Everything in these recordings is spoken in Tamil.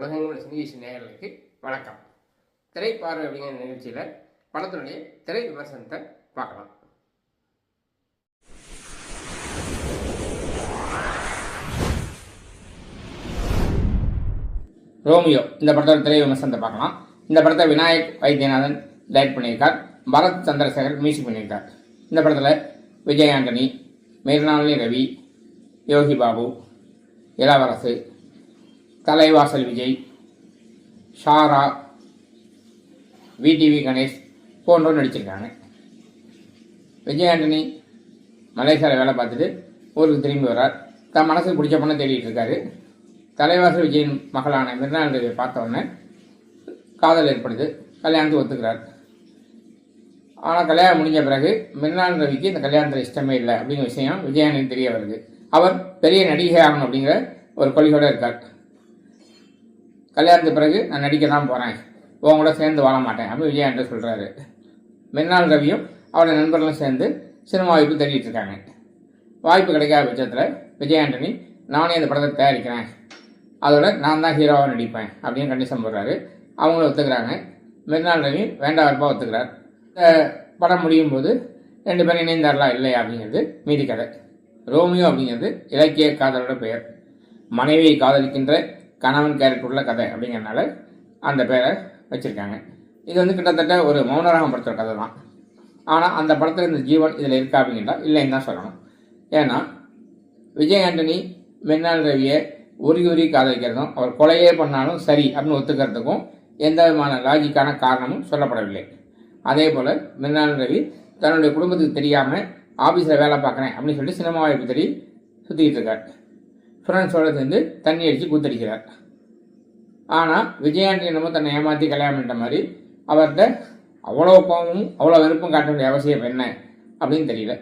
உலகங்கள் சினிகேஷி நேயர்களுக்கு வணக்கம். திரைப்பார்வை அப்படிங்கிற நிகழ்ச்சியில் படத்தினுடைய திரை விமர்சனத்தை பார்க்கலாம். ரோமியோ இந்த படத்தோட திரை விமர்சனத்தை பார்க்கலாம். இந்த படத்தை விநாயக் வைத்தியநாதன் டைரக்ட் பண்ணியிருக்கார். பரத் சந்திரசேகர் மியூசிக் பண்ணியிருக்கார். இந்த படத்தில் விஜய் ஆண்டனி மேர்னாலினி ரவி யோகி பாபு இளவரசு தலைவாசல் விஜய் ஷாரா விடிவி கணேஷ் போன்றோர் நடிச்சிருக்காங்க. விஜய் ஆண்டனி மலேசியாவில் வேலை பார்த்துட்டு ஊருக்கு திரும்பி வர்றார். தன் மனசுக்கு பிடிச்ச பொண்ணை தேடிட்டு இருக்காரு. தலைவாசல் விஜயின் மகளான மிர்னால் ரவியை பார்த்த உடனே காதல் ஏற்படுது. கல்யாணத்துக்கு ஒத்துக்கிறார். ஆனால் கல்யாணம் முடிஞ்ச பிறகு மிர்னால் ரவிக்கு இந்த கல்யாணத்தில் இஷ்டமே இல்லை அப்படிங்கிற விஷயம் விஜயானந்த் தெரிய வருது. அவர் பெரிய நடிகை ஆகணும் அப்படிங்கிற ஒரு கொள்கையோடு இருக்கார். கல்யாணத்துக்கு பிறகு நான் நடிக்க தான் போகிறேன் உன் கூட சேர்ந்து வாழ மாட்டேன். அப்படின்னு விஜயானந்த் சொல்கிறாரு மிர்னால் ரவியும் அவருடைய நண்பர்களும் சேர்ந்து சினிமா வாய்ப்பு தேடிட்டு இருக்காங்க. வாய்ப்பு கிடைக்காத பட்சத்தில் விஜய் ஆண்டனி நானே இந்த படத்தை தயாரிக்கிறேன். அதோட நான் தான் ஹீரோவாக நடிப்பேன் அப்படின்னு கண்டிஷன் போடுறாரு. அவங்களும் ஒத்துக்கிறாங்க. மிர்னால் ரவி வேண்டாம் வெறுப்பாக ஒத்துக்கிறார். இந்த படம் முடியும் போது ரெண்டு பேரும் இணைந்தாரலாம் இல்லை அப்படிங்கிறது மீதி கதை. ரோமியோ அப்படிங்கிறது இலக்கிய காதலோட பெயர். மனைவியை காதலிக்கின்ற கணவன் கேரக்டர் உள்ள கதை அப்படிங்கிறனால அந்த பேரை வச்சுருக்காங்க. இது வந்து கிட்டத்தட்ட ஒரு மௌனராகம் படத்தோட கதை தான். ஆனால் அந்த படத்தில் இந்த ஜீவன் இதில் இருக்கா அப்படிங்கிட்டா இல்லைன்னு தான் சொல்லணும். ஏன்னா விஜய் ஆண்டனி மின்னல் ரவியை உருகி உருகி காதலிக்கிறதும் அவர் கொலையே பண்ணாலும் சரி அப்படின்னு ஒத்துக்கிறதுக்கும் எந்த விதமான லாஜிக்கான காரணமும் சொல்லப்படவில்லை. அதே போல் மின்னல் ரவி தன்னுடைய குடும்பத்துக்கு தெரியாமல் ஆஃபீஸில் வேலை பார்க்குறேன் அப்படின்னு சொல்லிட்டு சினிமா வாய்ப்பு தேடி சுற்றிக்கிட்டு இருக்கார். ஃப்ரெண்ட்ஸோட சேர்ந்து தண்ணி அடித்து கூத்தடிக்கிறார். ஆனால் விஜயாண்டி என்னமோ தன்னை ஏமாற்றி கல்யாணம் பண்ணிட்ட மாதிரி அவர்கிட்ட அவ்வளோ கோபமும் அவ்வளோ விருப்பம் காட்ட வேண்டிய அவசியம் என்ன அப்படின்னு தெரியல.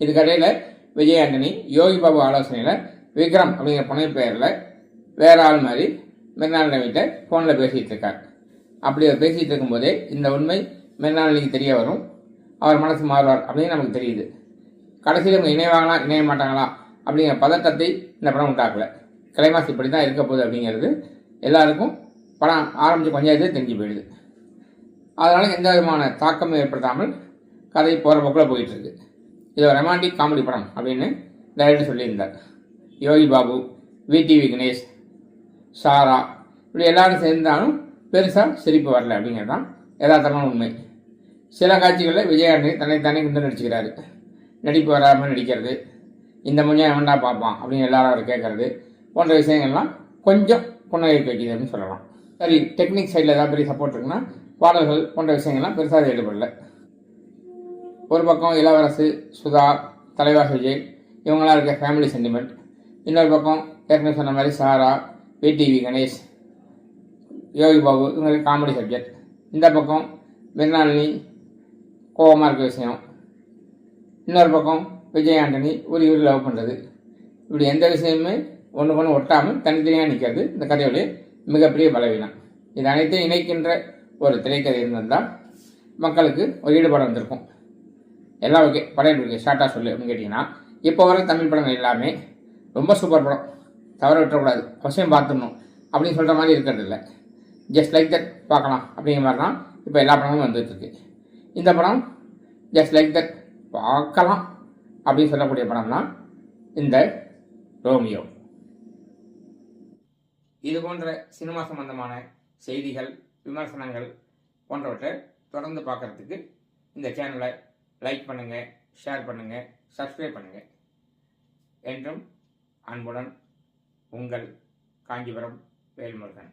இதுக்கடையில் விஜய் ஆண்டனி யோகி பாபு ஆலோசனையில் விக்ரம் அப்படிங்கிற புனை பெயரில் வேற ஆள் மாதிரி மிர்னால் ஃபோனில் பேசிகிட்டு இருக்கார். அப்படி அவர் பேசிகிட்டு இருக்கும்போதே இந்த உண்மை மிர்னாலினிக்கு தெரிய வரும். அவர் மனசு மாறுவார் அப்படின்னு நமக்கு தெரியுது. கடைசியில் இவங்க இணைவாங்களா இணைய மாட்டாங்களா? அப்படிங்கிற பதட்டத்தை இந்த படம் உண்டாக்கல. கிளைமாஸ் இப்படி தான் இருக்க போகுது அப்படிங்கிறது எல்லாருக்கும் படம் ஆரம்பித்து கொஞ்சம் தெரிஞ்சு போயிடுது. அதனால் எந்த விதமான தாக்கமும் ஏற்படுத்தாமல் கதை போகிற போக்கில் போயிட்டுருக்கு. இது ஒரு ரொமான்டிக் காமெடி படம் அப்படின்னு டைரக்டர் சொல்லியிருந்தார். யோகி பாபு விடிவி கணேஷ் சாரா இப்படி எல்லாரும் சேர்ந்தாலும் பெருசாக சிரிப்பு வரல அப்படிங்கிறது தான் யதார்த்தமான உண்மை. சில காட்சிகளில் விஜயாண்டனி தன்னைத்தானே கிண்டு நடிச்சுக்கிறாரு. நடிப்பு வராமல் நடிக்கிறது. இந்த முஞ்சம் எவன்டா பார்ப்பான் அப்படின்னு எல்லாரும் அவர் கேட்கறது. போன்ற விஷயங்கள்லாம் கொஞ்சம் புன்னகைக்கு வைக்கிது அப்படின்னு சொல்லலாம். சரி டெக்னிக் சைடில் ஏதாவது பெரிய சப்போர்ட் இருக்குன்னா பாடல்கள் போன்ற விஷயங்கள்லாம் பெருசாக ஈடுபடல. ஒரு பக்கம் இளவரசு சுதா தலைவாஸ் விஜய் இவங்களாம் இருக்க ஃபேமிலி சென்டிமெண்ட் இன்னொரு பக்கம் ஏற்கனவே சொன்ன மாதிரி சாரா விடிவி கணேஷ் யோகி பாபு இவங்களுக்கு காமெடி சப்ஜெக்ட் இந்த பக்கம் மிர்னாலினி கோபமாக இருக்க விஷயம். இன்னொரு பக்கம் விஜய் ஆண்டனி ஒரு இவர் லவ் பண்ணுறது இப்படி எந்த விஷயமுமே ஒன்று ஒன்று ஒட்டாமல் தனித்தனியாக நிற்கிறது இந்த கதையுடைய மிகப்பெரிய பலவீனம். இது அனைத்தையும் இணைக்கின்ற ஒரு திரைக்கதை இருந்திருந்தால் மக்களுக்கு ஒரு ஈடுபாடு வந்திருக்கும். எல்லாம் ஓகே படம் இருக்குது ஷார்ட்டாக சொல்லு அப்படின்னு கேட்டிங்கன்னா இப்போ வர தமிழ் படங்கள் எல்லாமே ரொம்ப சூப்பர் படம். தவற விட்டுறக்கூடாது. அவசியம் பார்த்துடணும் அப்படின்னு சொல்கிற மாதிரி இருக்கிறது இல்லை. ஜஸ்ட் லைக் தட் பார்க்கலாம் அப்படிங்கிற மாதிரி தான் இப்போ எல்லா படமும் வந்துட்டுருக்கு இந்த படம் ஜஸ்ட் லைக் தட் பார்க்கலாம். அப்படின்னு சொல்லக்கூடிய படம் தான் இந்த ரோமியோ. இது போன்ற சினிமா சம்பந்தமான செய்திகள் விமர்சனங்கள் போன்றவற்றை தொடர்ந்து பார்க்குறதுக்கு இந்த சேனலை லைக் பண்ணுங்கள் ஷேர் பண்ணுங்கள் சப்ஸ்கிரைப் பண்ணுங்கள் என்றும் அன்புடன் உங்கள் காஞ்சிபுரம் வேல்முருகன்.